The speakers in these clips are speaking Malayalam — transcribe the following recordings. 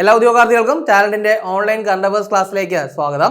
എല്ലാ ഉദ്യോഗാർത്ഥികൾക്കും ടാലന്റിന്റെ ഓൺലൈൻ കറണ്ട് അഫയേഴ്സ് ക്ലാസ്സിലേക്ക് സ്വാഗതം.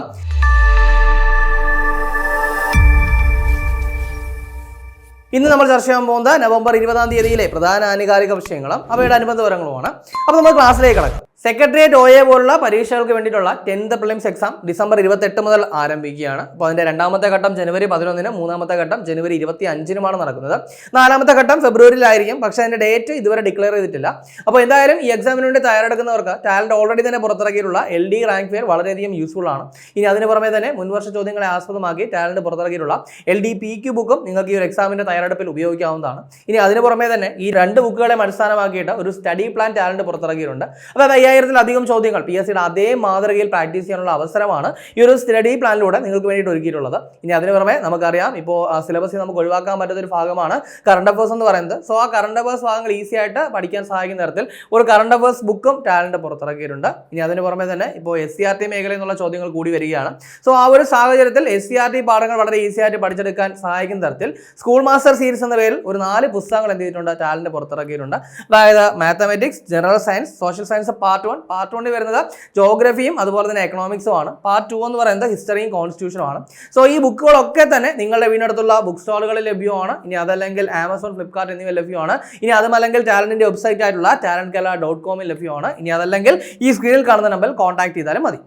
ഇന്ന് നമ്മൾ ചർച്ച ചെയ്യാൻ പോകുന്നത് നവംബർ ഇരുപതാം തീയതിയിലെ പ്രധാന ആനുകാലിക വിഷയങ്ങളും അവയുടെ അനുബന്ധ വിവരങ്ങളുമാണ്. അപ്പോൾ നമ്മൾ ക്ലാസ്സിലേക്ക് കിടക്കാം. സെക്രട്ടേറിയറ്റ് ഒ എ പോലുള്ള പരീക്ഷകൾക്ക് വേണ്ടിയിട്ടുള്ള ടെൻത്ത് പ്രിലിംസ് എക്സാം ഡിസംബർ ഇരുപത്തെട്ട് മുതൽ ആരംഭിക്കുകയാണ്. അപ്പോൾ അതിന്റെ രണ്ടാമത്തെ ഘട്ടം ജനുവരി പതിനൊന്നിന് മൂന്നാമത്തെ ഘട്ടം ജനുവരി ഇരുപത്തി അഞ്ചിനുമാണ് നടക്കുന്നത്. നാലാമത്തെ ഘട്ടം ഫെബ്രുവരിയിലായിരിക്കും. പക്ഷെ അതിന്റെ ഡേറ്റ് ഇതുവരെ ഡിക്ലെയർ ചെയ്തിട്ടില്ല. അപ്പോൾ എന്തായാലും ഈ എക്സാമിന് വേണ്ടി തയ്യാറെടുക്കുന്നവർക്ക് ടാലന്റ് ഓൾറെഡി തന്നെ പുറത്തിറക്കിയിട്ടുള്ള എൽ ഡി റാങ്ക് ഫെയർ വളരെയധികം യൂസ്ഫുൾ ആണ്. ഇനി അതിന് പുറമെ തന്നെ മുൻവർഷ ചോദ്യങ്ങളെ ആസ്പദമാക്കി ടാലന്റ് പുറത്തിറക്കിയിട്ടുള്ള എൽ ഡി പി ക്യു ബുക്കും നിങ്ങൾക്ക് ഈ ഒരു എക്സാമിന്റെ തയ്യാറെടുപ്പിൽ ഉപയോഗിക്കാവുന്നതാണ്. ഇനി അതിന് പുറമെ തന്നെ ഈ രണ്ട് ബുക്കുകളെ അടിസ്ഥാനമാക്കിയിട്ട് ഒരു സ്റ്റഡി പ്ലാൻ ടാലന്റ് പുറത്തിറക്കിയിട്ടുണ്ട്. അതായത് അയ്യായിരത്തിലധികം ചോദ്യങ്ങൾ. പി എസ് സിയുടെ അതേ മാതൃകയിൽ പ്രാക്ടീസ് ചെയ്യാനുള്ള അവസരമാണ് ഈ ഒരു സ്റ്റഡി പ്ലാനിലൂടെ നിങ്ങൾക്ക് വേണ്ടിയിട്ട് ഒരുക്കിയിട്ടുള്ളത്. ഇനി അതിന് പുറമെ നമുക്കറിയാം ഇപ്പോൾ സിലബസിൽ നമുക്ക് ഒഴിവാക്കാൻ പറ്റുന്ന ഒരു ഭാഗമാണ് കറണ്ട് അഫേഴ്സ് എന്ന് പറയുന്നത്. സോ ആ കറണ്ട് അഫേഴ്സ് ഭാഗങ്ങൾ ഈസി ആയിട്ട് പഠിക്കാൻ സഹായിക്കുന്ന തരത്തിൽ ഒരു കറണ്ട് അഫേഴ്സ് ബുക്കും ടാലന്റ് പുറത്തിറക്കിയിട്ടുണ്ട്. ഇനി അതിന് പുറമെ തന്നെ ഇപ്പോൾ എസ് സി ആർ ടി മേഖലയിൽ നിന്നുള്ള ചോദ്യങ്ങൾ കൂടി വരികയാണ്. സോ ആ ഒരു സാഹചര്യത്തിൽ എസ് സി ആർ ടി പാഠങ്ങൾ വളരെ ഈസി ആയിട്ട് പഠിച്ചെടുക്കാൻ സഹായിക്കുന്ന തരത്തിൽ സ്കൂൾ മാസ്റ്റർ സീരീസ് എന്ന പേരിൽ ഒരു നാല് പുസ്തകങ്ങൾ എന്ത് ചെയ്തിട്ടുണ്ട് ടാലന്റ് പുറത്തിറക്കിയിട്ടുണ്ട്. അതായത് mathematics general science social science part one part വണ്ണിൽ വരുന്നത് ജോഗ്രഫിയും അതുപോലെ തന്നെ എക്കണോമിക്സും ആണ്. പാർട്ട് ടു എന്ന് പറയുന്നത് ഹിസ്റ്ററിയും കോൺസ്റ്റിറ്റ്യൂഷനും ആണ്. സോ ഈ ബുക്കുകളൊക്കെ തന്നെ നിങ്ങളുടെ വീടിനടുത്തുള്ള ബുക്ക് സ്റ്റാളുകളിൽ ലഭ്യമാണ്. ഇനി അതല്ലെങ്കിൽ ആമസോൺ ഫ്ലിപ്കാർട്ട് എന്നിവ ലഭ്യമാണ്. ഇനി അതുമല്ലെങ്കിൽ ടാലന്റിന്റെ വെബ്സൈറ്റ് ആയിട്ടുള്ള ടാലന്റ് കല ഡോട്ട് കോമിൽ ലഭ്യമാണ്. ഇനി അതല്ലെങ്കിൽ ഈ സ്ക്രീനിൽ കാണുന്ന നമ്പറിൽ കോൺടാക്ട് ചെയ്താലും മതി.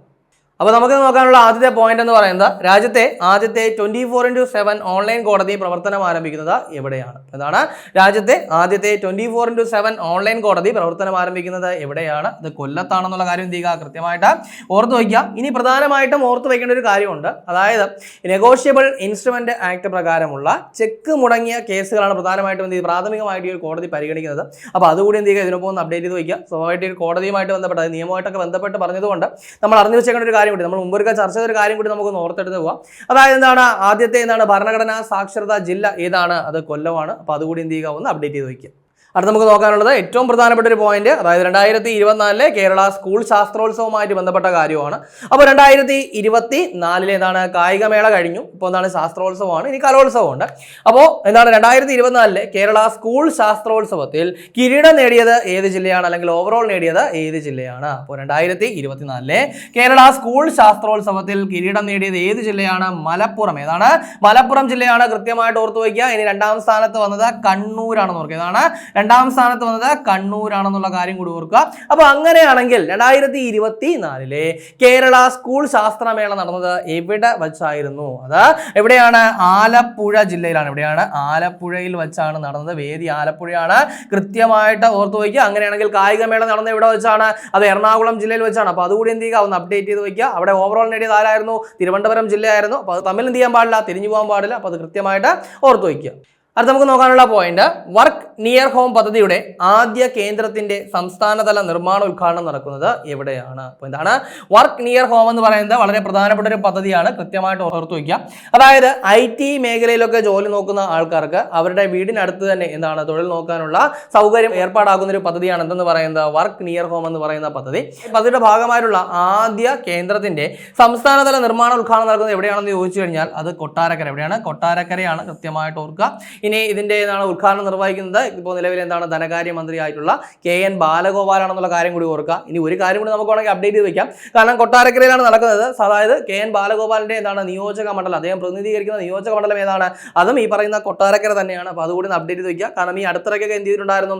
അപ്പോൾ നമുക്ക് നോക്കാനുള്ള ആദ്യത്തെ പോയിന്റ് എന്ന് പറയുന്നത് രാജ്യത്തെ ആദ്യത്തെ twenty four into seven online കോടതി പ്രവർത്തനം ആരംഭിക്കുന്നത് എവിടെയാണ്? എന്താണ് രാജ്യത്തെ ആദ്യത്തെ twenty four into seven online കോടതി പ്രവർത്തനം ആരംഭിക്കുന്നത് എവിടെയാണ്? ഇത് കൊല്ലത്താണെന്നുള്ള കാര്യം എന്ത് ചെയ്യുക? കൃത്യമായിട്ട് ഓർത്ത് വയ്ക്കുക. ഇനി പ്രധാനമായിട്ടും ഓർത്ത് വയ്ക്കേണ്ട ഒരു കാര്യമുണ്ട്. അതായത് നെഗോഷ്യബിൾ ഇൻസ്ട്രുമെന്റ് ആക്ട് പ്രകാരമുള്ള ചെക്ക് മുടങ്ങിയ കേസുകളാണ് പ്രധാനമായിട്ടും എന്ത് പ്രാഥമികമായിട്ട് ഈ ഒരു കോടതി പരിഗണിക്കുന്നത്. അപ്പോൾ അതുകൂടി എന്ത് ചെയ്യുക? ഇതിനൊപ്പം ഒന്ന് അപ്ഡേറ്റ് ചെയ്ത് വയ്ക്കുക. സ്വാഭാവികമായിട്ട് കോടതിയുമായിട്ട് ബന്ധപ്പെട്ട് നിയമമായിട്ടൊക്കെ ബന്ധപ്പെട്ട് പറഞ്ഞതുകൊണ്ട് നമ്മൾ അറിഞ്ഞു വെച്ചേക്കേണ്ട ഒരു കൂടി നമ്മൾ മുമ്പൊരുക്ക ചർച്ച ചെയ്ത ഒരു കാര്യം കൂടി നമുക്ക് ഓർത്തെടുത്ത് പോവാം. അതായത് എന്താണ് ആദ്യത്തെ എന്താണ് ഭരണഘടനാ സാക്ഷരതാ ജില്ല ഏതാണ്? അത് കൊല്ലമാണ്. അപ്പോൾ അതുകൂടി എന്ത് ചെയ്യുക? ഒന്ന് അപ്ഡേറ്റ് ചെയ്ത് വയ്ക്കുക അടുത്ത് നമുക്ക് നോക്കാനുള്ളത് ഏറ്റവും പ്രധാനപ്പെട്ട ഒരു പോയിന്റ് അതായത് രണ്ടായിരത്തി ഇരുപത്തിനാലിലെ കേരള സ്കൂൾ ശാസ്ത്രോത്സവമായിട്ട് ബന്ധപ്പെട്ട കാര്യമാണ്. അപ്പോൾ രണ്ടായിരത്തി ഇരുപത്തി നാലിലെ എന്താണ്? കായികമേള കഴിഞ്ഞു. ഇപ്പോൾ എന്താണ്? ശാസ്ത്രോത്സവമാണ്. ഇനി കലോത്സവമുണ്ട്. അപ്പോൾ എന്താണ്? രണ്ടായിരത്തി ഇരുപത്തിനാലിലെ കേരള സ്കൂൾ ശാസ്ത്രോത്സവത്തിൽ കിരീടം നേടിയത് ഏത് ജില്ലയാണ്? അല്ലെങ്കിൽ ഓവറോൾ നേടിയത് ഏത് ജില്ലയാണ്? അപ്പോൾ രണ്ടായിരത്തി ഇരുപത്തിനാലിലെ കേരള സ്കൂൾ ശാസ്ത്രോത്സവത്തിൽ കിരീടം നേടിയത് ഏത് ജില്ലയാണ്? മലപ്പുറം. ഏതാണ്? മലപ്പുറം ജില്ലയാണ് കൃത്യമായിട്ട് ഓർത്തു വയ്ക്കുക ഇനി രണ്ടാം സ്ഥാനത്ത് വന്നത് കണ്ണൂരാണെന്ന് ഓർക്കുക. ഏതാണ് രണ്ടാം സ്ഥാനത്ത് വന്നത് കണ്ണൂരാണെന്നുള്ള കാര്യം കൂടി ഓർക്കുക. അപ്പോൾ അങ്ങനെയാണെങ്കിൽ രണ്ടായിരത്തി ഇരുപത്തി നാലിലെ കേരള സ്കൂൾ ശാസ്ത്രമേള നടന്നത് എവിടെ വച്ചായിരുന്നു? അത് എവിടെയാണ്? ആലപ്പുഴ ജില്ലയിലാണ്. എവിടെയാണ്? ആലപ്പുഴയിൽ വെച്ചാണ് നടന്നത്. വേദി ആലപ്പുഴയാണ്. കൃത്യമായിട്ട് ഓർത്തു വയ്ക്കുക. അങ്ങനെയാണെങ്കിൽ കായികമേള നടന്നത് എവിടെ വെച്ചാണ്? അത് എറണാകുളം ജില്ലയിൽ വെച്ചാണ്. അപ്പോൾ അതുകൂടി എന്ത് ചെയ്യുക? ഒന്ന് അപ്ഡേറ്റ് ചെയ്ത് വയ്ക്കുക. അവിടെ ഓവറോൾ നേടിയത് ആരായിരുന്നു? തിരുവനന്തപുരം ജില്ലയായിരുന്നു. അപ്പോൾ അത് തമ്മിൽ എന്ത് ചെയ്യാൻ പാടില്ല? തിരിഞ്ഞു പോകാൻ പാടില്ല. അപ്പോൾ അത് കൃത്യമായിട്ട് ഓർത്തു വയ്ക്കുക. അടുത്ത നമുക്ക് നോക്കാനുള്ള പോയിന്റ് വർക്ക് നിയർ ഹോം പദ്ധതിയുടെ ആദ്യ കേന്ദ്രത്തിന്റെ സംസ്ഥാനതല നിർമ്മാണ ഉദ്ഘാടനം നടക്കുന്നത് എവിടെയാണ്? അപ്പോൾ എന്താണ്? വർക്ക് നിയർ ഹോം എന്ന് പറയുന്നത് വളരെ പ്രധാനപ്പെട്ട ഒരു പദ്ധതിയാണ്. കൃത്യമായിട്ട് ഓർത്തു വയ്ക്കുക. അതായത് ഐ ടി മേഖലയിലൊക്കെ ജോലി നോക്കുന്ന ആൾക്കാർക്ക് അവരുടെ വീടിനടുത്ത് തന്നെ എന്താണ്? തൊഴിൽ നോക്കാനുള്ള സൗകര്യം ഏർപ്പാടാക്കുന്ന ഒരു പദ്ധതിയാണ് എന്തെന്ന് പറയുന്നത്? വർക്ക് നിയർ ഹോം എന്ന് പറയുന്ന പദ്ധതി. പദ്ധതിയുടെ ഭാഗമായിട്ടുള്ള ആദ്യ കേന്ദ്രത്തിന്റെ സംസ്ഥാനതല നിർമ്മാണ ഉദ്ഘാടനം നടക്കുന്നത് എവിടെയാണെന്ന് ചോദിച്ചു കഴിഞ്ഞാൽ അത് കൊട്ടാരക്കര എവിടെയാണ്? കൊട്ടാരക്കരയാണ് കൃത്യമായിട്ട് ഓർക്കുക. ഇനി ഇതിന്റെ എന്താണ് ഉദ്ഘാടനം നിർവഹിക്കുന്നത്. ഇപ്പോൾ നിലവിൽ എന്താണ് ധനകാര്യമന്ത്രിയായിട്ടുള്ള കെ എൻ ബാലഗോപാലാണെന്നുള്ള കാര്യം കൂടി ഓർക്കുക. ഇനി ഒരു കാര്യം കൂടി നമുക്ക് വേണമെങ്കിൽ അപ്ഡേറ്റ് ചെയ്ത് വെക്കാം. കാരണം കൊട്ടാരക്കരയിലാണ് നടക്കുന്നത്. അതായത് കെ എൻ ബാലഗോപാലിന്റെ എന്താണ് നിയോജക മണ്ഡലം? അദ്ദേഹം പ്രതിനിധീകരിക്കുന്ന നിയോജക മണ്ഡലം ഏതാണ്? അതും ഈ പറയുന്ന കൊട്ടാരക്കര തന്നെയാണ്. അപ്പോൾ അതുകൂടി അപ്ഡേറ്റ് ചെയ്ത് വെക്കുക. കാരണം ഈ അടുത്തിടയ്ക്കൊക്കെ എന്ത് ചെയ്തിട്ടുണ്ടായിരുന്നു?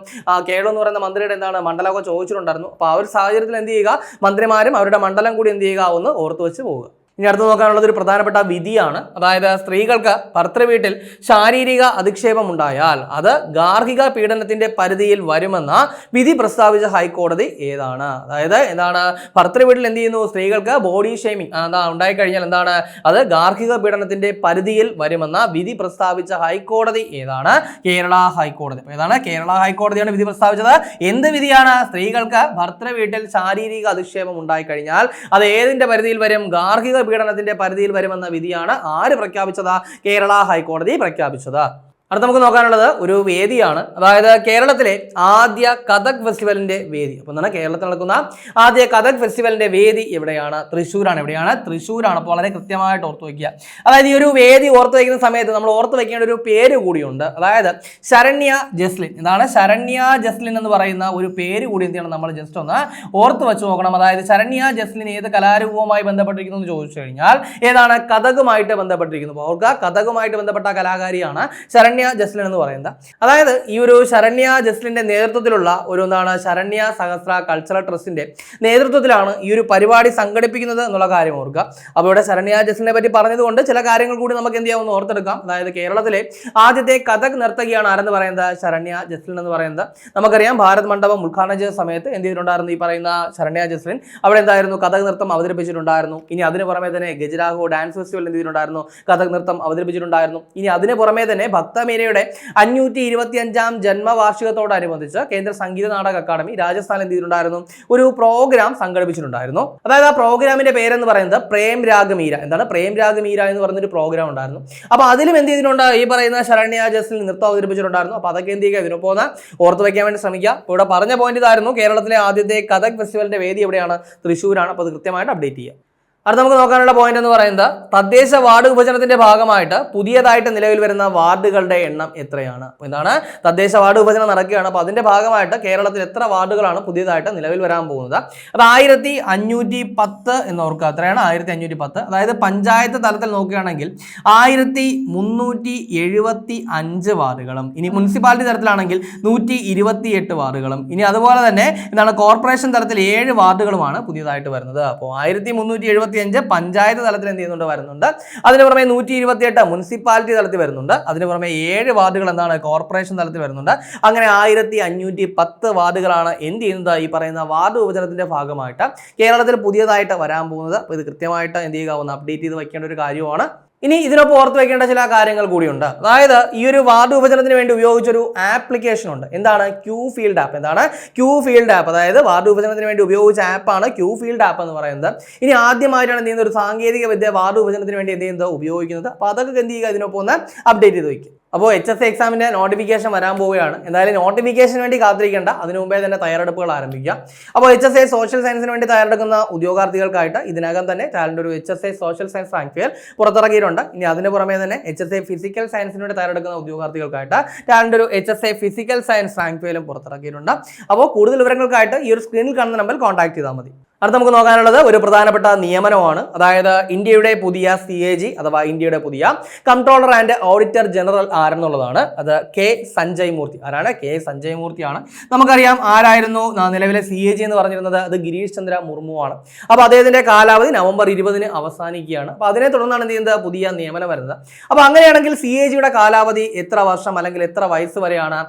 കേളു എന്ന് പറയുന്ന മന്ത്രിയുടെ എന്താണ് മണ്ഡലമൊക്കെ ചോദിച്ചിട്ടുണ്ടായിരുന്നു. അപ്പോൾ ആ ഒരു സാഹചര്യത്തിൽ എന്ത് ചെയ്യുക? മന്ത്രിമാരും അവരുടെ മണ്ഡലം കൂടി എന്ത് ചെയ്യുക? ഒന്ന് ഓർത്ത് വെച്ച് പോവുക. ഇനി അടുത്ത് നോക്കാനുള്ളത് ഒരു പ്രധാനപ്പെട്ട വിധിയാണ്. അതായത് സ്ത്രീകൾക്ക് ഭർത്തൃവീട്ടിൽ ശാരീരിക അധിക്ഷേപം ഉണ്ടായാൽ അത് ഗാർഹിക പീഡനത്തിന്റെ പരിധിയിൽ വരുമെന്ന വിധി പ്രസ്താവിച്ച ഹൈക്കോടതി ഏതാണ്? അതായത് എന്താണ്? ഭർത്തൃവീട്ടിൽ എന്ത് ചെയ്യുന്നു? സ്ത്രീകൾക്ക് ബോഡി ഷെയ്മിങ് എന്താ ഉണ്ടായിക്കഴിഞ്ഞാൽ എന്താണ്? അത് ഗാർഹിക പീഡനത്തിന്റെ പരിധിയിൽ വരുമെന്ന വിധി പ്രസ്താവിച്ച ഹൈക്കോടതി ഏതാണ്? കേരള ഹൈക്കോടതി. ഏതാണ്? കേരള ഹൈക്കോടതിയാണ് വിധി പ്രസ്താവിച്ചത്. എന്ത് വിധിയാണ്? സ്ത്രീകൾക്ക് ഭർത്തൃവീട്ടിൽ ശാരീരിക അധിക്ഷേപം ഉണ്ടായിക്കഴിഞ്ഞാൽ അത് ഏതിന്റെ പരിധിയിൽ വരും? ഗാർഹിക പീഡനത്തിന്റെ പരിധിയിൽ വരുമെന്ന വിധിയാണ് ആര് പ്രഖ്യാപിച്ചത്? കേരള ഹൈക്കോടതി പ്രഖ്യാപിച്ചത്. അടുത്ത നമുക്ക് നോക്കാനുള്ളത് ഒരു വേദിയാണ്. അതായത് കേരളത്തിലെ ആദ്യ കഥക് ഫെസ്റ്റിവലിന്റെ വേദി. അപ്പോൾ എന്താണ്? കേരളത്തിൽ നടക്കുന്ന ആദ്യ കഥക് ഫെസ്റ്റിവലിന്റെ വേദി എവിടെയാണ്? തൃശ്ശൂരാണ്. എവിടെയാണ്? തൃശ്ശൂരാണ്. അപ്പോൾ വളരെ കൃത്യമായിട്ട് ഓർത്ത് വയ്ക്കുക. അതായത് ഈ ഒരു വേദി ഓർത്ത് വയ്ക്കുന്ന സമയത്ത് നമ്മൾ ഓർത്ത് വയ്ക്കേണ്ട ഒരു പേര് കൂടിയുണ്ട്. അതായത് ശരണ്യ ജസ്ലിൻ. എന്താണ് ശരണ്യ ജസ്ലിൻ എന്ന് പറയുന്ന ഒരു പേര് കൂടി എന്ത് ചെയ്യണം? നമ്മൾ ജസ്റ്റ് ഒന്ന് ഓർത്ത് വെച്ച് നോക്കണം. അതായത് ശരണ്യ ജസ്ലിൻ ഏത് കലാരൂപവുമായി ബന്ധപ്പെട്ടിരിക്കുന്നു എന്ന് ചോദിച്ചു കഴിഞ്ഞാൽ ഏതാണ് കഥകുമായിട്ട് ബന്ധപ്പെട്ടിരിക്കുന്നു? ഓർക്കുക കഥകുമായിട്ട് ബന്ധപ്പെട്ട കലാകാരിയാണ് ശരണ്യ ജസ്ലിൻ എന്ന് പറയുന്നത്. അതായത് ഈ ഒരു ശരണ്യ ജസ്ലിന്റെ നേതൃത്വത്തിലുള്ള ഒരു എന്താണ് ശരണ്യ സഹസ്ര കൾച്ചറൽ ട്രസ്റ്റിന്റെ നേതൃത്വത്തിലാണ് ഈ ഒരു പരിപാടി സംഘടിപ്പിക്കുന്നത് എന്നുള്ള കാര്യം ഓർക്കുക. അപ്പോൾ ഇവിടെ ശരണ്യ ജസ്ലിനെ പറ്റി പറഞ്ഞതുകൊണ്ട് ചില കാര്യങ്ങൾ കൂടി നമുക്ക് എന്ത് ചെയ്യാമെന്ന് ഓർത്തെടുക്കാം. അതായത് കേരളത്തിലെ ആദ്യത്തെ കഥക് നർത്തകിയാണ് ആരെന്ന് പറയുന്നത്? ശരണ്യ ജസ്ലിൻ എന്ന് പറയുന്നത്. നമുക്കറിയാം ഭാരത് മണ്ഡപം ഉദ്ഘാടനം ചെയ്ത സമയത്ത് എന്ത് ചെയ്തിട്ടുണ്ടായിരുന്നു? ഈ പറയുന്ന ശരണ്യ ജസ്ലിൻ അവിടെ എന്തായിരുന്നു? കഥക് നൃത്തം അവതരിപ്പിച്ചിട്ടുണ്ടായിരുന്നു. ഇനി അതിന് പുറമെ തന്നെ ഗജരാഹോ ഡാൻസ് ഫെസ്റ്റിവൽ എന്ത് ചെയ്തിട്ടുണ്ടായിരുന്നു? കഥക് നൃത്തം അവതരിപ്പിച്ചിട്ടുണ്ടായിരുന്നു. ഇനി അതിന് പുറമെ തന്നെ ഭക്തമീരയുടെ അഞ്ഞൂറ്റി ഇരുപത്തി അഞ്ചാം ജന്മവാർഷികത്തോടനുബന്ധിച്ച് കേന്ദ്ര സംഗീത നാടക അക്കാദമി രാജസ്ഥാൻ എന്ത് ചെയ്തിട്ടുണ്ടായിരുന്നു? ഒരു പ്രോഗ്രാം സംഘടിപ്പിച്ചിട്ടുണ്ടായിരുന്നു. അതായത് ആ പ്രോഗ്രാമിന്റെ പേരെന്ന് പറയുന്നത് പ്രേം രാഗമീര എന്താണ്? പ്രേം രാഗമീര എന്ന് പറഞ്ഞൊരു പ്രോഗ്രാം ഉണ്ടായിരുന്നു. അപ്പൊ അതിലും എന്ത് ചെയ്തിട്ടുണ്ട്? ഈ പറയുന്ന ശരണ്യ ജസ്റ്റിൽ നൃത്തം അവതരിപ്പിച്ചിട്ടുണ്ടായിരുന്നു. അപ്പൊ അതൊക്കെ എന്ത് ചെയ്യുക? ഇതിനൊപ്പം ഒന്ന് ഓർത്ത് വയ്ക്കാൻ വേണ്ടി ശ്രമിക്കുക. അപ്പൊ ഇവിടെ പറഞ്ഞ പോയിന്റ് ഇതായിരുന്നു. കേരളത്തിലെ ആദ്യത്തെ കഥക് ഫെസ്റ്റിവലിന്റെ വേദി എവിടെയാണ്? തൃശ്ശൂരാണ്. അപ്പോൾ അത് കൃത്യമായിട്ട് അപ്ഡേറ്റ് ചെയ്യുക. അടുത്ത നമുക്ക് നോക്കാനുള്ള പോയിന്റ് എന്ന് പറയുന്നത് തദ്ദേശ വാർഡ് വിഭജനത്തിന്റെ ഭാഗമായിട്ട് പുതിയതായിട്ട് നിലവിൽ വരുന്ന വാർഡുകളുടെ എണ്ണം എത്രയാണ്? എന്താണ്? തദ്ദേശ വാർഡ് വിഭജനം നടക്കുകയാണ്. അപ്പോൾ അതിന്റെ ഭാഗമായിട്ട് കേരളത്തിൽ എത്ര വാർഡുകളാണ് പുതിയതായിട്ട് നിലവിൽ വരാൻ പോകുന്നത്? അത് ആയിരത്തി അഞ്ഞൂറ്റി പത്ത് എന്ന് ഓർക്കുക. അത്രയാണ് ആയിരത്തി അഞ്ഞൂറ്റി പത്ത്. അതായത് പഞ്ചായത്ത് തലത്തിൽ നോക്കുകയാണെങ്കിൽ ആയിരത്തി മുന്നൂറ്റി എഴുപത്തി അഞ്ച് വാർഡുകളും ഇനി മുനിസിപ്പാലിറ്റി തലത്തിലാണെങ്കിൽ നൂറ്റി ഇരുപത്തി എട്ട് വാർഡുകളും ഇനി അതുപോലെ തന്നെ എന്താണ് കോർപ്പറേഷൻ തലത്തിൽ ഏഴ് വാർഡുകളുമാണ് പുതിയതായിട്ട് വരുന്നത്. അപ്പോൾ ആയിരത്തി മുന്നൂറ്റി എഴുപത്തി അഞ്ച് പഞ്ചായത്ത് തലത്തിൽ എന്ത് ചെയ്യുന്നുണ്ട്? വരുന്നുണ്ട്. അതിന് പുറമെ നൂറ്റി ഇരുപത്തി എട്ട് മുനിസിപ്പാലിറ്റി തലത്തിൽ വരുന്നുണ്ട്. അതിന് പുറമെ ഏഴ് വാർഡുകൾ എന്താണ്? കോർപ്പറേഷൻ തലത്തിൽ വരുന്നുണ്ട്. അങ്ങനെ ആയിരത്തി അഞ്ഞൂറ്റി പത്ത് വാർഡുകളാണ് എന്ത് ചെയ്യുന്നത്? ഈ പറയുന്ന വാർഡ് വിഭജനത്തിന്റെ ഭാഗമായിട്ട് കേരളത്തിൽ പുതിയതായിട്ട് വരാൻ പോകുന്നത്. അപ്പോൾ ഇത് കൃത്യമായിട്ട് എന്ത് ചെയ്യുക? ഒന്ന് അപ്ഡേറ്റ് ചെയ്ത് വയ്ക്കേണ്ട ഒരു കാര്യമാണ് ഇനി ഇതിനൊപ്പം ഓർത്ത് വെക്കേണ്ട ചില കാര്യങ്ങൾ കൂടിയുണ്ട്. അതായത് ഈ ഒരു വാർഡ് വിഭജനത്തിന് വേണ്ടി ഉപയോഗിച്ചൊരു ആപ്ലിക്കേഷൻ ഉണ്ട്. എന്താണ്? ക്യൂ ഫീൽഡ് ആപ്പ് എന്താണ്? ക്യൂ ഫീൽഡ് ആപ്പ് അതായത് വാർഡ് വിഭജനത്തിന് വേണ്ടി ഉപയോഗിച്ച ആപ്പാണ് ക്യൂ ഫീൽഡ് ആപ്പ് എന്ന് പറയുന്നത്. ഇനി ആദ്യമായിട്ടാണ് എന്ത് ചെയ്യുന്നത്? ഒരു സാങ്കേതിക വിദ്യ വാർഡ് വിഭജനത്തിന് വേണ്ടി എന്ത് ചെയ്യുന്നത്? ഉപയോഗിക്കുന്നത്. അപ്പോൾ അതൊക്കെ എന്ത് ചെയ്യുക? ഇതിനൊപ്പം ഒന്ന് അപ്ഡേറ്റ് ചെയ്ത് വയ്ക്കും അപ്പോൾ എച്ച് എസ് എക്സാമിന്റെ നോട്ടിഫിക്കേഷൻ വരാൻ പോവുകയാണ്. എന്തായാലും നോട്ടിഫിക്കേഷന് വേണ്ടി കാത്തിരിക്കേണ്ട. അതിനു മുമ്പേ തന്നെ തയ്യാറെടുപ്പുകൾ ആരംഭിക്കുക. അപ്പോൾ എച്ച് എസ് എ സോഷ്യൽ സയൻസിന് വേണ്ടി തയ്യാറെടുക്കുന്ന ഉദ്യോഗാർത്ഥികൾക്കായിട്ട് ഇതിനകം തന്നെ ടാലന്റ് ഒരു H S A social science rank fair പുറത്തിറക്കിയിട്ടുണ്ട്. ഇനി അതിന് പുറമേ തന്നെ എച്ച് എസ് എ ഫിസിക്കൽ സയൻസിന് വേണ്ടി തയ്യാറെടുക്കുന്ന ഉദ്യോഗാർത്ഥികൾക്കായിട്ട് ടാലന്റ് ഒരു H S A physical science rank ഫെയറും പുറത്തിറക്കിയിട്ടുണ്ട്. അപ്പോൾ കൂടുതൽ വിവരങ്ങൾക്കായിട്ട് ഈ ഒരു സ്ക്രീനിൽ കാണുന്ന നമ്പറിൽ കോൺടാക്ട് ചെയ്താൽ മതി. അടുത്ത നമുക്ക് നോക്കാനുള്ളത് ഒരു പ്രധാനപ്പെട്ട നിയമനമാണ്. അതായത് ഇന്ത്യയുടെ പുതിയ സി എ ജി അഥവാ ഇന്ത്യയുടെ പുതിയ കൺട്രോളർ ആൻഡ് ഓഡിറ്റർ ജനറൽ ആരെന്നുള്ളതാണ്. അത് കെ സഞ്ജയ് മൂർത്തി. ആരാണ്? കെ സഞ്ജയ് മൂർത്തിയാണ്. നമുക്കറിയാം ആരായിരുന്നു? നിലവിലെ സി എ ജി എന്ന് പറഞ്ഞിരുന്നത് അത് ഗിരീഷ് ചന്ദ്ര മുർമു ആണ്. അപ്പോൾ അദ്ദേഹത്തിന്റെ കാലാവധി നവംബർ ഇരുപതിന് അവസാനിക്കുകയാണ്. അപ്പോൾ അതിനെ തുടർന്നാണ് എന്ത് ചെയ്യുന്നത്? പുതിയ നിയമനം വരുന്നത്. അപ്പോൾ അങ്ങനെയാണെങ്കിൽ സി എ ജിയുടെ കാലാവധി എത്ര വർഷം അല്ലെങ്കിൽ എത്ര വയസ്സ് വരെയാണ്?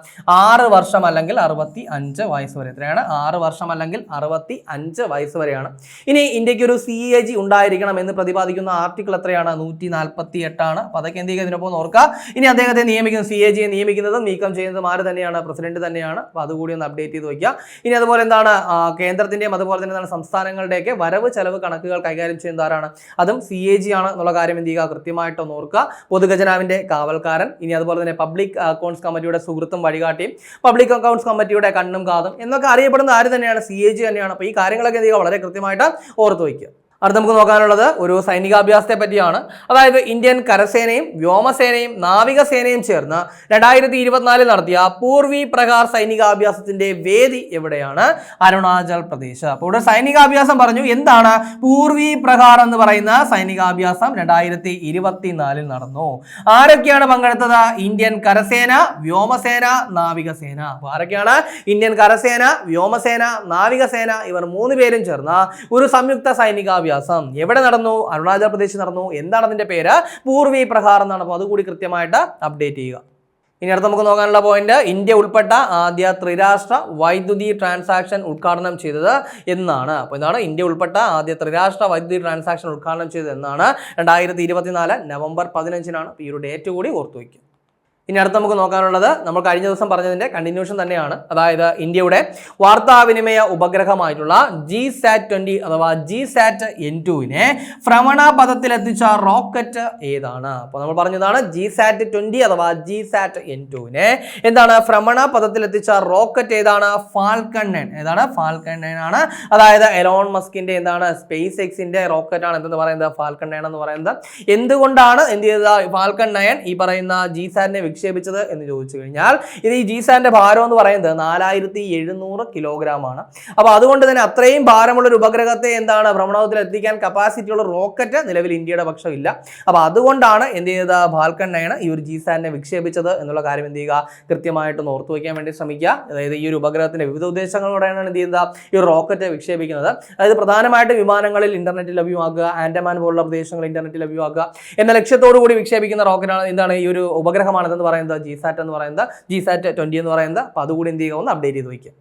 ആറ് വർഷം അല്ലെങ്കിൽ അറുപത്തി അഞ്ച് വയസ്സ് വരെ. എത്രയാണ്? ആറ് വർഷം അല്ലെങ്കിൽ അറുപത്തി അഞ്ച് വയസ്സ് വരെയാണ്. ഇനി ഇന്ത്യയ്ക്ക് ഒരു സി എ ജി ഉണ്ടായിരിക്കണം എന്ന് പ്രതിപാദിക്കുന്ന ആർട്ടിക്കിൾ എത്രയാണ്? നൂറ്റി നാൽപ്പത്തി എട്ടാണ് അപ്പോൾ അതൊക്കെ എന്ത് ചെയ്യുക? ഇതിനൊപ്പം ഓർക്കുക. ഇനി അദ്ദേഹത്തെ നിയമിക്കുന്ന സി എ ജിയെ നിയമിക്കുന്നതും നീക്കം ചെയ്യുന്നതും ആര് തന്നെയാണ്? പ്രസിഡന്റ് തന്നെയാണ്. അപ്പോൾ അതുകൂടി ഒന്ന് അപ്ഡേറ്റ് ചെയ്ത് വയ്ക്കുക. ഇനി അതുപോലെ എന്താണ്? കേന്ദ്രത്തിന്റെയും അതുപോലെ തന്നെ എന്താണ് സംസ്ഥാനങ്ങളുടെയൊക്കെ വരവ് ചെലവ് കണക്കുകൾ കൈകാര്യം ചെയ്യുന്ന ആരാണ്? അതും സി എ ജി ആണ് എന്നുള്ള കാര്യം എന്ത് ചെയ്യുക? കൃത്യമായിട്ട് ഒന്ന് ഓർക്കുക. പൊതുഖജനാവിന്റെ കാവൽക്കാരൻ ഇനി അതുപോലെ തന്നെ പബ്ലിക് അക്കൗണ്ട്സ് കമ്മിറ്റിയുടെ സുഹൃത്തും വഴികാട്ടിയും പബ്ലിക് അക്കൗണ്ട്സ് കമ്മിറ്റിയുടെ കണ്ണും കാതും എന്നൊക്കെ അറിയപ്പെടുന്ന ആര് തന്നെയാണ്? സി എ ജി തന്നെയാണ്. അപ്പോൾ ഈ കാര്യങ്ങളൊക്കെ എന്ത് ചെയ്യുക? വളരെ കൃത്യമായിട്ട് ഓർത്ത് വയ്ക്കുക. അടുത്ത നമുക്ക് നോക്കാനുള്ളത് ഒരു സൈനികാഭ്യാസത്തെ പറ്റിയാണ്. അതായത് ഇന്ത്യൻ കരസേനയും വ്യോമസേനയും നാവികസേനയും ചേർന്ന് രണ്ടായിരത്തി ഇരുപത്തിനാലിൽ നടത്തിയ പൂർവി പ്രകാർ സൈനികാഭ്യാസത്തിന്റെ വേദി എവിടെയാണ്? അരുണാചൽ പ്രദേശ്. അപ്പോൾ ഇവിടെ സൈനികാഭ്യാസം പറഞ്ഞു എന്താണ് പൂർവി പ്രകാർ എന്ന് പറയുന്ന സൈനികാഭ്യാസം രണ്ടായിരത്തി ഇരുപത്തിനാലിൽ നടന്നു. ആരൊക്കെയാണ് പങ്കെടുത്തത്? ഇന്ത്യൻ കരസേന വ്യോമസേന നാവികസേന. അപ്പോൾ ആരൊക്കെയാണ്? ഇന്ത്യൻ കരസേന വ്യോമസേന നാവികസേന ഇവർ മൂന്ന് പേരും ചേർന്ന ഒരു സംയുക്ത സൈനികാഭ്യാസം എവിടെ നടന്നു? അരുണാചൽ പ്രദേശ് നടന്നു. എന്താണ് അതിന്റെ പേര്? പൂർവി പ്രഹാർ എന്നാണ് അപ്പോൾ അതുകൂടി കൃത്യമായിട്ട് അപ്ഡേറ്റ് ചെയ്യുക. ഇനി അടുത്ത് നമുക്ക് നോക്കാനുള്ള പോയിന്റ് ഇന്ത്യ ഉൾപ്പെട്ട ആദ്യ ത്രിരാഷ്ട്ര വൈദ്യുതി ട്രാൻസാക്ഷൻ ഉദ്ഘാടനം ചെയ്തത് എന്നാണ്. അപ്പോൾ എന്താണ് ഇന്ത്യ ഉൾപ്പെട്ട ആദ്യ ത്രിരാഷ്ട്ര വൈദ്യുതി ട്രാൻസാക്ഷൻ ഉദ്ഘാടനം ചെയ്തത് എന്നാണ്. രണ്ടായിരത്തി നവംബർ പതിനഞ്ചിനാണ്. ഈ ഒരു ഡേറ്റ് കൂടി ഓർത്തു വയ്ക്കുക ഇനി അടുത്ത് നമുക്ക് നോക്കാനുള്ളത് നമ്മൾ കഴിഞ്ഞ ദിവസം പറഞ്ഞതിന്റെ കണ്ടിന്യൂഷൻ തന്നെയാണ്. അതായത് ഇന്ത്യയുടെ വാർത്താവിനിമയ ഉപഗ്രഹമായിട്ടുള്ള ജി സാറ്റ് ട്വന്റി അഥവാ ജി സാറ്റ് എൻ ടുവിനെ ഭ്രമണപഥത്തിൽ എത്തിച്ച റോക്കറ്റ് ഏതാണ്? അപ്പോൾ നമ്മൾ പറഞ്ഞതാണ് ജി സാറ്റ് ട്വന്റി അഥവാ ജി സാറ്റ് എൻ ടുവിനെ എന്താണ്? ഭ്രമണപഥത്തിൽ എത്തിച്ച റോക്കറ്റ് ഏതാണ്? ഫാൽക്കൺ നയൻ ഏതാണ്? ഫാൽക്കൺ നയൻ ആണ്. അതായത് എലോൺ മസ്കിന്റെ എന്താണ്? സ്പേസ് എക്സിന്റെ റോക്കറ്റ് ആണ് എന്തെന്ന് പറയുന്നത്? ഫാൽക്കൺ നയൻ എന്ന് പറയുന്നത്. എന്തുകൊണ്ടാണ് എന്ത് ചെയ്തത്? ഫാൽക്കൺ നയൻ ഈ പറയുന്ന ജി സാറ്റിനെ വിക്ഷേപിച്ചത് എന്ന് ചോദിച്ചു കഴിഞ്ഞാൽ ഇത് ഈ ജീസാന്റെ ഭാരം എന്ന് പറയുന്നത് നാലായിരത്തി എഴുന്നൂറ് കിലോഗ്രാം ആണ് അപ്പോൾ അതുകൊണ്ട് തന്നെ അത്രയും ഭാരമുള്ള ഒരു ഉപഗ്രഹത്തെ എന്താണ് ഭ്രമണത്തിൽ എത്തിക്കാൻ കപ്പാസിറ്റി ഉള്ള റോക്കറ്റ് നിലവിൽ ഇന്ത്യയുടെ പക്ഷം ഇല്ല. അപ്പോൾ അതുകൊണ്ടാണ് എന്ത് ചെയ്തത് ഫാൽക്കൺ നയൻ ഈ ഒരു ജീസാനെ വിക്ഷേപിച്ചത് എന്നുള്ള കാര്യം എന്ത് ചെയ്യുക? കൃത്യമായിട്ട് ഒന്ന് ഓർത്തു വയ്ക്കാൻ വേണ്ടി ശ്രമിക്കുക. അതായത് ഈ ഒരു ഉപഗ്രഹത്തിന്റെ വിവിധ ഉദ്ദേശങ്ങളോടെയാണ് എന്ത് ചെയ്യുന്നത്? ഈ ഒരു റോക്കറ്റ് വിക്ഷേപിക്കുന്നത്. അതായത് പ്രധാനമായിട്ടും വിമാനങ്ങളിൽ ഇന്റർനെറ്റ് ലഭ്യമാക്കുക ആൻഡമാൻ പോലുള്ള പ്രദേശങ്ങൾ ഇന്റർനെറ്റ് ലഭ്യമാക്കുക എന്ന ലക്ഷ്യത്തോടു കൂടി വിക്ഷേപിക്കുന്ന റോക്കറ്റാണ് എന്താണ് ഈ ഒരു ഉപഗ്രഹമാണെന്ന് പറയുന്നത് ജി സാറ്റ് എന്ന് പറയുന്നത് ജി സാറ്റ് ട്വന്റി എന്ന് പറയുന്നത്. അപ്പോൾ അതുകൂടി എന്ത് ചെയ്യുക? ഒന്ന് അപ്ഡേറ്റ് ചെയ്ത് വയ്ക്കുക.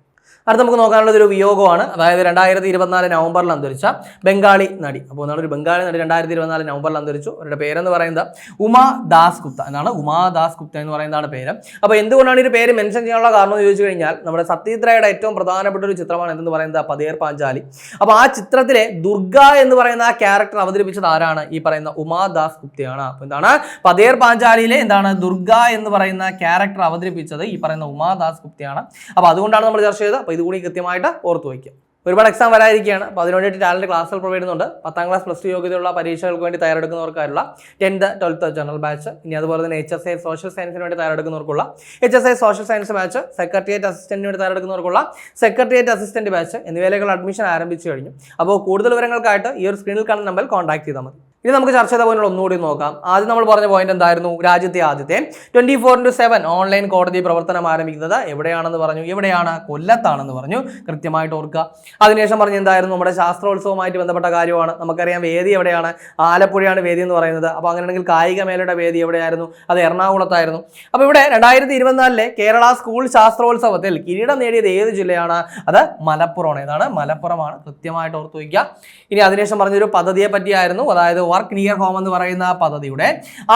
അടുത്ത് നമുക്ക് നോക്കാനുള്ളത് ഒരു വിയോഗമാണ്. അതായത് രണ്ടായിരത്തി ഇരുപത്തിനാല് നവംബറിൽ അന്തരിച്ച ബംഗാളി നടി. അപ്പോൾ നമ്മൾ ഒരു ബംഗാളി നടി രണ്ടായിരത്തി ഇരുപത്തിനാല് നവംബറിൽ അന്തരിച്ചു. അവരുടെ പേരെന്ന് പറയുന്നത്? ഉമാ ദാസ് ഗുപ്ത എന്നാണ്. ഉമാ ദാസ് ഗുപ്ത എന്ന് പറയുന്നതാണ് പേര്. അപ്പോൾ എന്തുകൊണ്ടാണ് ഈ പേര് മെൻഷൻ ചെയ്യാനുള്ള കാരണം എന്ന് ചോദിച്ചു കഴിഞ്ഞാൽ നമ്മുടെ സത്യത്രയുടെ ഏറ്റവും പ്രധാനപ്പെട്ട ഒരു ചിത്രമാണ് എന്തെന്ന് പറയുന്നത്? പതേർ പാഞ്ചാലി. അപ്പോൾ ആ ചിത്രത്തിലെ ദുർഗ എന്ന് പറയുന്ന ആ ക്യാരക്ടർ അവതരിപ്പിച്ചത് ആരാണ്? ഈ പറയുന്ന ഉമാ ദാസ് ഗുപ്തയാണ് അപ്പോൾ എന്താണ്? പതേർ പാഞ്ചാലിയിലെ എന്താണ് ദുർഗ എന്ന് പറയുന്ന ക്യാരക്ടർ അവതരിപ്പിച്ചത് ഈ പറയുന്ന ഉമാ ദാസ് ഗുപ്തയാണ് അപ്പോൾ അതുകൊണ്ടാണ് നമ്മൾ ചർച്ച ചെയ്തത്. അപ്പോൾ ഇതുകൂടി കൃത്യമായിട്ട് ഓർത്തു വയ്ക്കുക. ഒരുപാട് എക്സാം വരാതിരിക്കുകയാണ് അപ്പോൾ അതിനു വേണ്ടിയിട്ട് ടാലന്റ് ക്ലാസ്സുകൾ പ്രൊവൈഡ് ചെയ്യുന്നുണ്ട്. പത്താം ക്ലാസ് പ്ലസ് ടു യോഗ്യതയുള്ള പരീക്ഷകൾക്ക് വേണ്ടി തയ്യാറെടുക്കുന്നവർക്കായുള്ള ടെൻത്ത് ട്വൽത്ത് ജനറൽ ബാച്ച് ഇനി അതുപോലെ തന്നെ എച്ച് എസ് ഐ സോഷ്യൽ സയൻസിന് വേണ്ടി തയ്യാറെടുക്കുന്നവർക്കുള്ള H S I social science batch secretariat അസിസ്റ്റന്റിന് വേണ്ടി തയ്യാറെടുക്കുന്നവർക്കുള്ള സെക്രട്ടേറിയറ്റ് അസിസ്റ്റന്റ് ബാച്ച് എന്നിവയിലേക്കുള്ള അഡ്മിഷൻ ആരംഭിച്ചു കഴിഞ്ഞു. അപ്പോൾ കൂടുതൽ വിവരങ്ങൾക്കായിട്ട് ഈ ഒരു സ്ക്രീനിൽ കാണുന്ന നമ്പർ കോൺടാക്ട് ചെയ്താൽ മതി. ഇനി നമുക്ക് ചർച്ച ചെയ്ത പോയിന്റുകൾ ഒന്നുകൂടി നോക്കാം. ആദ്യം നമ്മൾ പറഞ്ഞ പോയിന്റ് എന്തായിരുന്നു? രാജ്യത്തെ ആദ്യത്തെ. Twenty four into seven online കോടതി പ്രവർത്തനം ആരംഭിക്കുന്നത് എവിടെയാണെന്ന് പറഞ്ഞു. എവിടെയാണ്? കൊല്ലത്താണെന്ന് പറഞ്ഞു. കൃത്യമായിട്ട് ഓർക്കുക. അതിനുശേഷം പറഞ്ഞ എന്തായിരുന്നു? നമ്മുടെ ശാസ്ത്രോത്സവമായിട്ട് ബന്ധപ്പെട്ട കാര്യമാണ്. നമുക്കറിയാം വേദി എവിടെയാണ്? ആലപ്പുഴയാണ് വേദി എന്ന് പറയുന്നത്. അപ്പോൾ അങ്ങനെയാണെങ്കിൽ കായിക മേളയുടെ വേദി എവിടെയായിരുന്നു? അത് എറണാകുളത്തായിരുന്നു. അപ്പോൾ ഇവിടെ രണ്ടായിരത്തി ഇരുപത്തിനാലിലെ കേരള സ്കൂൾ ശാസ്ത്രോത്സവത്തിൽ കിരീടം നേടിയത് ഏത് ജില്ലയാണ്? അത് മലപ്പുറമാണ് ഏതാണ്? മലപ്പുറമാണ് കൃത്യമായിട്ട് ഓർത്തു വയ്ക്കുക. ഇനി അതിനുശേഷം പറഞ്ഞൊരു പദ്ധതിയെ പറ്റിയായിരുന്നു അതായത് വർക്ക് നിയർ ഹോം എന്ന് പറയുന്ന പദ്ധതിയുടെ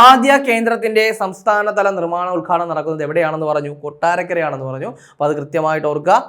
ആദ്യ കേന്ദ്രത്തിന്റെ സംസ്ഥാനതല നിർമ്മാണ ഉദ്ഘാടനം നടക്കുന്നത് എവിടെയാണെന്ന് പറഞ്ഞു? കൊട്ടാരക്കരയാണെന്ന് പറഞ്ഞു. അപ്പോൾ അത് കൃത്യമായിട്ട് ഓർക്കുക.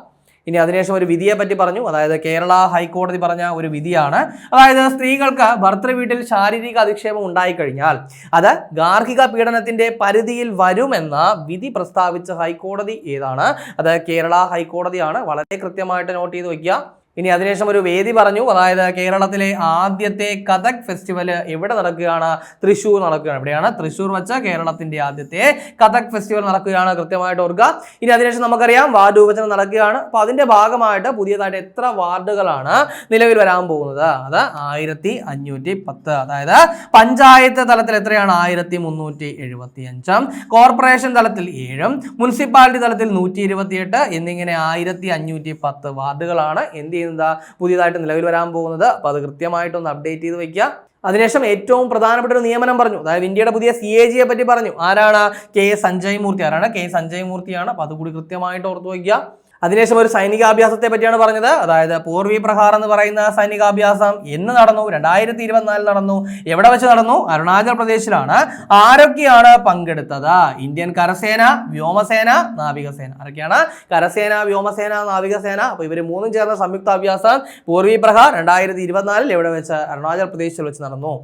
ഇനി അതിനുശേഷം ഒരു വിധിയെ പറ്റി പറഞ്ഞു. അതായത് കേരള ഹൈക്കോടതി പറഞ്ഞ ഒരു വിധിയാണ്. അതായത് സ്ത്രീകൾക്ക് ഭർത്തൃ വീട്ടിൽ ശാരീരിക അധിക്ഷേപം ഉണ്ടായിക്കഴിഞ്ഞാൽ അത് ഗാർഹിക പീഡനത്തിന്റെ പരിധിയിൽ വരുമെന്ന വിധി പ്രസ്താവിച്ച ഹൈക്കോടതി ഏതാണ്? അത് കേരള ഹൈക്കോടതിയാണ്. വളരെ കൃത്യമായിട്ട് നോട്ട് ചെയ്ത് വയ്ക്കുക ഇനി അതിനുശേഷം ഒരു വേദി പറഞ്ഞു. അതായത് കേരളത്തിലെ ആദ്യത്തെ കഥക് ഫെസ്റ്റിവൽ എവിടെ നടക്കുകയാണ്? തൃശ്ശൂർ നടക്കുകയാണ്. എവിടെയാണ് തൃശ്ശൂർ വെച്ച കേരളത്തിന്റെ ആദ്യത്തെ കഥക് ഫെസ്റ്റിവൽ നടക്കുകയാണ് കൃത്യമായിട്ട് ഓർക്കുക. ഇനി അതിനുശേഷം നമുക്കറിയാം വാർഡ് വിഭജനം നടക്കുകയാണ്. അപ്പൊ അതിന്റെ ഭാഗമായിട്ട് പുതിയതായിട്ട് എത്ര വാർഡുകളാണ് നിലവിൽ വരാൻ പോകുന്നത്? അത് ആയിരത്തി അഞ്ഞൂറ്റി പത്ത്. അതായത് പഞ്ചായത്ത് തലത്തിൽ എത്രയാണ്? ആയിരത്തി മുന്നൂറ്റി എഴുപത്തി അഞ്ചും കോർപ്പറേഷൻ തലത്തിൽ ഏഴും. മുനിസിപ്പാലിറ്റി തലത്തിൽ നൂറ്റി ഇരുപത്തിയെട്ട്. എന്നിങ്ങനെ ആയിരത്തി അഞ്ഞൂറ്റി പത്ത് വാർഡുകളാണ് എന്ത് ചെയ്യുന്നത് പുതിയതായിട്ട് നിലവിൽ വരാൻ പോകുന്നത്. അപ്പോൾ അത് കൃത്യമായിട്ടൊന്ന് അപ്ഡേറ്റ് ചെയ്ത് വെക്കുക. അതിനുശേഷം ഏറ്റവും പ്രധാനപ്പെട്ട ഒരു നിയമനം പറഞ്ഞു. അതായത് ഇന്ത്യയുടെ പുതിയ സി എ ജിയെ പറ്റി പറഞ്ഞു. ആരാണ്? കെ. സഞ്ജയ് മൂർത്തി. ആരാണ്? കെ. സഞ്ജയ് മൂർത്തിയാണ്. അപ്പോൾ അതുകൂടി കൃത്യമായിട്ട് ഓർത്തു വയ്ക്കുക അതിനുശേഷം ഒരു സൈനികാഭ്യാസത്തെ പറ്റിയാണ് പറഞ്ഞത്. അതായത് പൂർവി പ്രഹാർ എന്ന് പറയുന്ന സൈനികാഭ്യാസം എന്ന് നടന്നു രണ്ടായിരത്തി ഇരുപത്തിനാലിൽ നടന്നു എവിടെ വെച്ച് നടന്നു? അരുണാചൽ പ്രദേശിലാണ്. ആരൊക്കെയാണ് പങ്കെടുത്തത്? ഇന്ത്യൻ കരസേന വ്യോമസേന നാവികസേന. ആരൊക്കെയാണ്? കരസേന വ്യോമസേന നാവികസേന. അപ്പോൾ ഇവർ മൂന്നും ചേർന്ന സംയുക്താഭ്യാസം പൂർവി പ്രഹാർ രണ്ടായിരത്തി ഇരുപത്തിനാലിൽ എവിടെ വെച്ച്? അരുണാചൽ പ്രദേശിൽ വെച്ച് നടന്നു.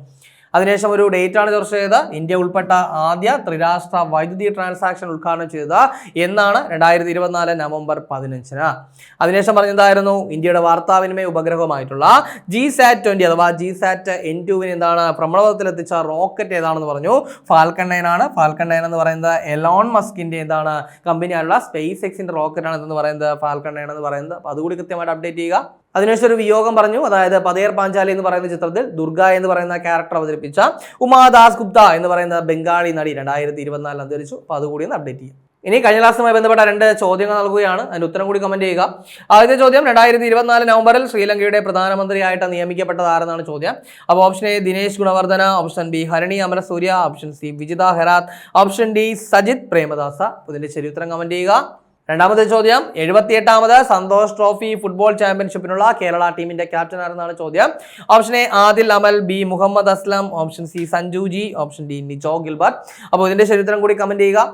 അതിനുശേഷം ഒരു ഡേറ്റ് ആണ് ചർച്ച ചെയ്തത്. ഇന്ത്യ ഉൾപ്പെട്ട ആദ്യ ത്രിരാഷ്ട്ര വൈദ്യുതി ട്രാൻസാക്ഷൻ ഉദ്ഘാടനം ചെയ്തത് എന്നാണ് രണ്ടായിരത്തി ഇരുപത്തിനാല് നവംബർ പതിനഞ്ചിന്. അതിനുശേഷം പറഞ്ഞതായിരുന്നു ഇന്ത്യയുടെ വാർത്താവിനിമയ ഉപഗ്രഹമായിട്ടുള്ള ജി സാറ്റ് ട്വന്റി അഥവാ ജി സാറ്റ് എൻ ടുവിന് എന്താണ് ഭ്രമണപഥത്തിൽ എത്തിച്ച റോക്കറ്റ് ഏതാണെന്ന് പറഞ്ഞു. ഫാൽക്കൺ നയൻ ആണ്. ഫാൽക്കൺ നയൻ എന്ന് പറയുന്നത് എലോൺ മസ്കിന്റെ എന്താണ് കമ്പനിയായുള്ള സ്പേസ് എക്സിന്റെ റോക്കറ്റ് ആണ് എന്ന് പറയുന്നത്. ഫാൽക്കൺ നയൻ എന്ന് പറയുന്നത്. അപ്പോൾ അതുകൂടി കൃത്യമായിട്ട് അപ്ഡേറ്റ് ചെയ്യുക. അതിനുശേഷം ഒരു വിയോഗം പറഞ്ഞു. അതായത് പതേർ പാഞ്ചാലി എന്ന് പറയുന്ന ചിത്രത്തിൽ ദുർഗ എന്ന് പറയുന്ന ക്യാരക്ടർ അവതരിപ്പിച്ച ഉമാദാസ് ഗുപ്ത എന്ന് പറയുന്ന ബംഗാളി നടി രണ്ടായിരത്തി ഇരുപത്തിനാലിൽ അന്തരിച്ചു. അപ്പോൾ അതുകൂടി ഒന്ന് അപ്ഡേറ്റ് ചെയ്യാം. ഇനി കഴിഞ്ഞ ക്ലാസ്സുമായി ബന്ധപ്പെട്ട രണ്ട് ചോദ്യങ്ങൾ നൽകുകയാണ്. അതിന് ഉത്തരം കൂടി കമന്റ് ചെയ്യുക. ആദ്യത്തെ ചോദ്യം രണ്ടായിരത്തി ഇരുപത്തിനാല് നവംബറിൽ ശ്രീലങ്കയുടെ പ്രധാനമന്ത്രിയായിട്ട് നിയമിക്കപ്പെട്ടത് ആരെന്നാണ് ചോദ്യം? അപ്പോൾ option A Dinesh Gunawardena. Option B Harini Amarasuriya option C Vijitha Herath. Option D Sajith Premadasa. ഇതിന്റെ ശരി ഉത്തരം കമന്റ് ചെയ്യുക. രണ്ടാമത്തെ ചോദ്യം എഴുപത്തിയെട്ടാമത് സന്തോഷ് ട്രോഫി ഫുട്ബോൾ ചാമ്പ്യൻഷിപ്പിനുള്ള കേരള ടീമിന്റെ ക്യാപ്റ്റൻ ആരെന്നാണ് ചോദ്യം? Option A Adil Amal B Muhammad Aslam option C Sanju G option D Nijo Gilbert. അപ്പോൾ ഇതിന്റെ ചരിത്രം കൂടി കമന്റ് ചെയ്യുക.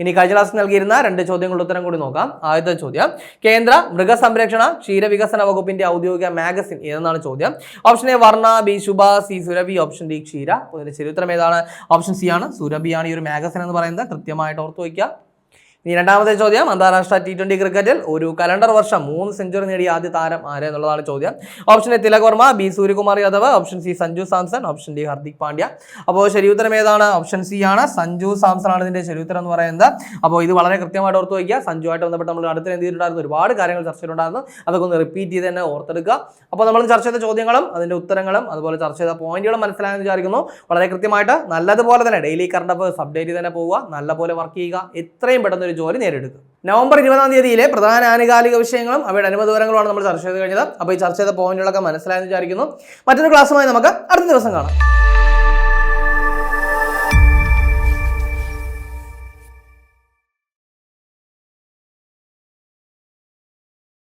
ഇനി കഴിഞ്ഞ ക്ലാസ് നൽകിയിരുന്ന രണ്ട് ചോദ്യങ്ങളുടെ ഉത്തരം കൂടി നോക്കാം. ആദ്യത്തെ ചോദ്യം കേന്ദ്ര മൃഗസംരക്ഷണ ക്ഷീരവികസന വകുപ്പിന്റെ ഔദ്യോഗിക മാഗസിൻ ഏതെന്നാണ് ചോദ്യം? Option A Varna B Shubha C Surabhi option D Ksheera. ഇതിന്റെ ശരി ഉത്തരം ഏതാണ്? ഓപ്ഷൻ സി ആണ് സുരഭിയാണ് ഈ ഒരു മാഗസിൻ എന്ന് പറയുന്നത്. കൃത്യമായിട്ട് ഓർത്തു വയ്ക്കുക. ഇനി രണ്ടാമത്തെ ചോദ്യം അന്താരാഷ്ട്ര ടി ട്വന്റി ക്രിക്കറ്റിൽ ഒരു കലണ്ടർ വർഷം മൂന്ന് സെഞ്ചുറി നേടിയ ആദ്യ താരം ആര് എന്നുള്ളതാണ് ചോദ്യം. Option A Tilak Varma B Suryakumar Yadav option C Sanju Samson option D Hardik Pandya. അപ്പോൾ ശരിയുത്തരം ഏതാണ്? ഓപ്ഷൻ സി ആണ്. സഞ്ജു സാംസൺ ആണ് ഇതിന്റെ ശരിയുത്തരം എന്ന് പറയുന്നത്. അപ്പോൾ ഇത് വളരെ കൃത്യമായിട്ട് ഓർത്ത് വയ്ക്കുക. സഞ്ജുവായിട്ട് ബന്ധപ്പെട്ട് നമ്മൾ അടുത്ത് എന്ത് ചെയ്തിട്ടുണ്ടായിരുന്നു ഒരുപാട് കാര്യങ്ങൾ ചർച്ച ചെയ്തിട്ടുണ്ടായിരുന്നു. അതൊക്കെ ഒന്ന് റിപ്പീറ്റ് ചെയ്ത് തന്നെ ഓർത്തെടുക്കുക. അപ്പോൾ നമ്മൾ ചർച്ച ചെയ്ത ചോദ്യങ്ങളും അതിന്റെ ഉത്തരങ്ങളും അതുപോലെ ചർച്ച ചെയ്ത പോയിന്റുകളും മനസ്സിലായെന്ന് വിചാരിക്കുന്നു. വളരെ കൃത്യമായിട്ട് നല്ലതുപോലെ തന്നെ ഡെയിലി കറണ്ട് അഫേഴ്സ് അപ്ഡേറ്റ് ചെയ്ത് തന്നെ പോവുക. നല്ലപോലെ വർക്ക് ചെയ്യുക. എത്രയും പെട്ടെന്ന് ഒരു ജോലി നേരിടുക നവംബർ ഇരുപതാം തീയതിയിലെ പ്രധാന ആനുകാലിക വിഷയങ്ങളും അവയുടെ അനുബന്ധ വിവരങ്ങളുമാണ് നമ്മൾ ചർച്ച ചെയ്ത് കഴിഞ്ഞത്. അപ്പോൾ ഈ ചർച്ച ചെയ്ത പോയിന്റുകളൊക്കെ മനസ്സിലായെന്ന് വിചാരിക്കുന്നു. മറ്റൊരു ക്ലാസ്സുമായി നമുക്ക് അടുത്ത ദിവസം കാണാം.